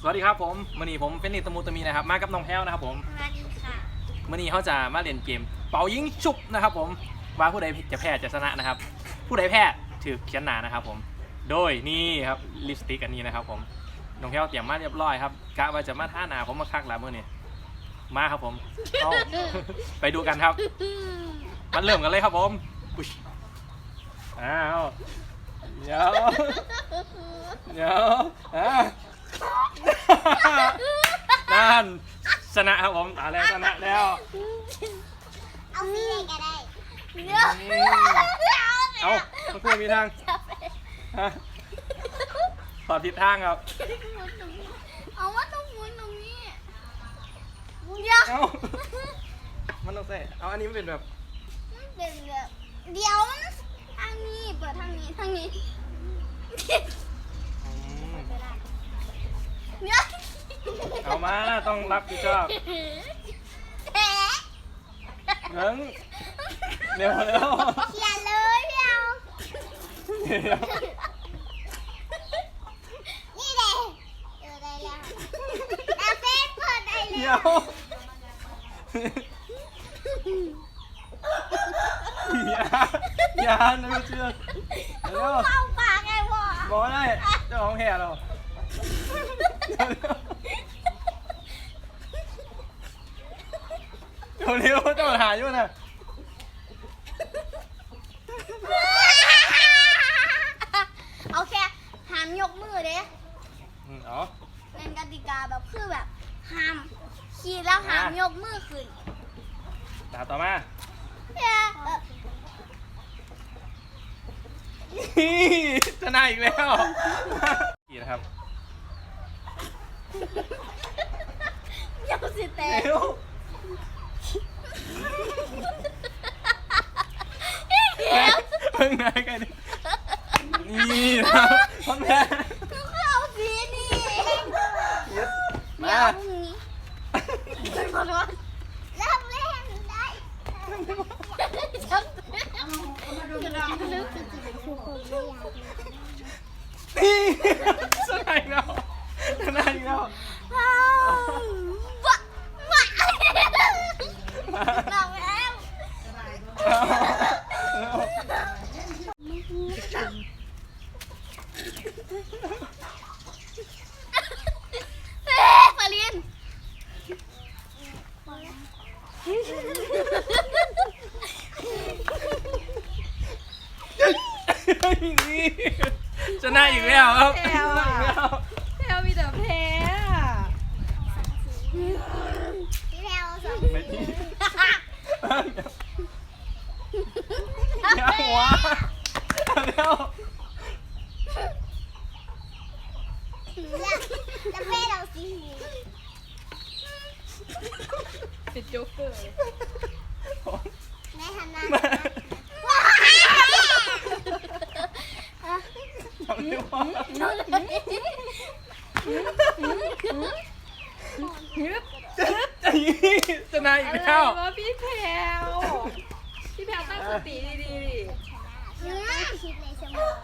สวัสดีครับผมมื่อนี้ผมเป็นนิตมูตมีนะครับมากับน้องแพ้วนะครับผมสวัสดีค่ะมื่อนี้เขาจะมาเล่นเกม เป่ายิงชุบนะครับผมว่าผู้ใดจะแพ้จะชนะนะครับ ผู้ใดแพ้ถือเขียนหนานะครับผมโดยนี่ครับลิปสติกอันนี้นะครับผมน้องแพ้วเตรียมมาเรียบร้อยครับกะว่าจะมาท่าหนาผมมาคักแล้วมื่อนี้มาครับผมเอาไปดูกันครับมันเริ่มกันเลยครับผมอุ๊ยอ้าวเดี๋ยวเดี๋ยวอะ นั่นชนะครับผมตาแรกชนะแล้วเอาพี่เองก็ได้เดี๋ยวอืมเอามันควรมีทางฮะตอบทิศทางครับ เอาว่าต้องหมุนตรงนี้เดี๋ยวเอามันต้องใส่เอาอันนี้มันเป็นแบบมันเป็นแบบเดี๋ยวมันทางนี้เปิดทางนี้ทางนี้ อืม เดี๋ยว เอามาต้องรับผิดชอบแผลเงิงเร็วเร็วเขียนเลยพี่เอาเดี๋ยวนี่เลยเออได้แล้วแล้วเฟซเปิดได้เดี๋แล้ยววอย่าอย่านะไม่เชื่อเร็วเข้าปากไงวะบอกได้เจ้าของแห่เราเร็วเร็ว เจ้าหาอยู่นะเอาแค่ห้ามยกมือเด้อืมเอ๋อเล่นกติกาแบบคือแบบห้ามขี่แล้วห้ามยกมือขึ้นตาต่อมาเอ่อชนะอีกแล้วอีกนะครับเดี๋ยวสิเต้เร็ว เดี๋ยว เพิ่งไหนกันดินี่นะคนแพ้หนูคือเอาสีนี่ยึดเดี๋มายวพรุ่งนี้ขอโทษรับเล่นได้จับนึกจะจะเป็นผู้คนไม่อยาก นี่ชนะอีกแล้วชนะอีกแล้ว ว้าวว้าวว้าวเราแล้ว เฮ้ยฟาลิน นี่ชนะอีกแล้วครับแพ้ว่ะแพลวมีแต่แพ้อะพี่แพลวสองไม่ที่เดี๋ยวหัวเดี๋ยวแล้วแม่เราสีติดโจ๊กเกอร์เลยแม่ทำหน้า มาทำเร็วฮึบชนะอีกอะไรแล้ววะพี่แพลวพี่แพลวตั้งสติดีๆดิ คิดในสมอง